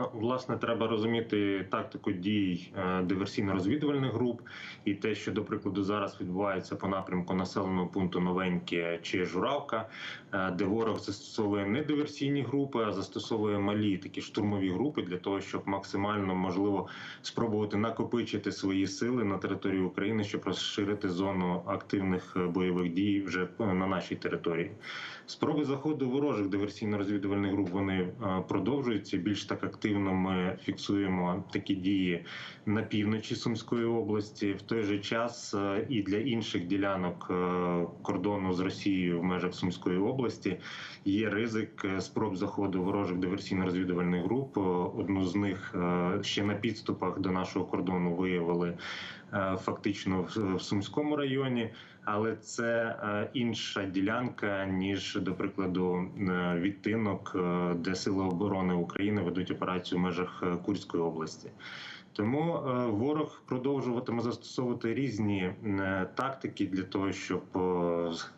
Ну, власне, треба розуміти тактику дій е, диверсійно-розвідувальних груп і те, що до прикладу зараз відбувається по напрямку населеного пункту Новеньке чи Журавка, е, де ворог застосовує не диверсійні групи, а застосовує малі такі штурмові групи для того, щоб максимально можливо спробувати накопичити свої сили на території України, щоб розширити зону активних е, бойових дій вже на нашій території. Спроби заходу ворожих диверсійно-розвідувальних груп вони продовжуються. Більш так активно ми фіксуємо такі дії на півночі Сумської області. В той же час е, і для інших ділянок е, кордону з Росією в межах Сумської області є ризик е, спроб заходу ворожих диверсійно-розвідувальних груп. Одну з них ще на підступах до нашого кордону виявили фактично в Сумському районі, але це інша ділянка ніж до прикладу відтинок, де сили оборони України ведуть операцію в межах е, Курської області. Тому е, ворог продовжуватиме застосовувати різні е, тактики для того, щоб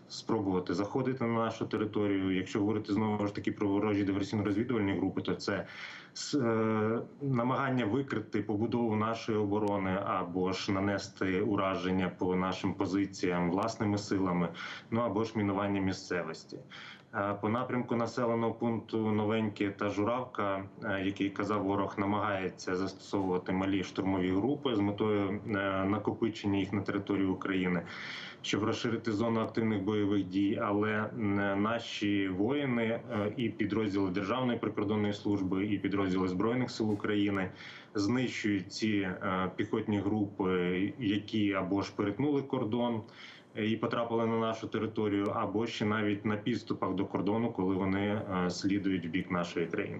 спробувати заходити на нашу територію. Якщо говорити знову ж таки про ворожі диверсійно-розвідувальні групи, то це намагання викрити побудову нашої оборони або ж нанести ураження по нашим позиціям власними силами, ну або ж мінування місцевості. Е, По напрямку населеного пункту Новеньке та Журавка, е, який казав ворог, намагається застосовувати малі штурмові групи з метою е, накопичення їх на території України, щоб розширити зону активних бойових дій. Але е, наші воїни е, і підрозділи Державної прикордонної служби, і підрозділи збройних сил України знищують ці е, піхотні групи, які або ж перетнули кордон і потрапили на нашу територію, або ще навіть на підступах до кордону, коли вони е, слідують в бік нашої країни.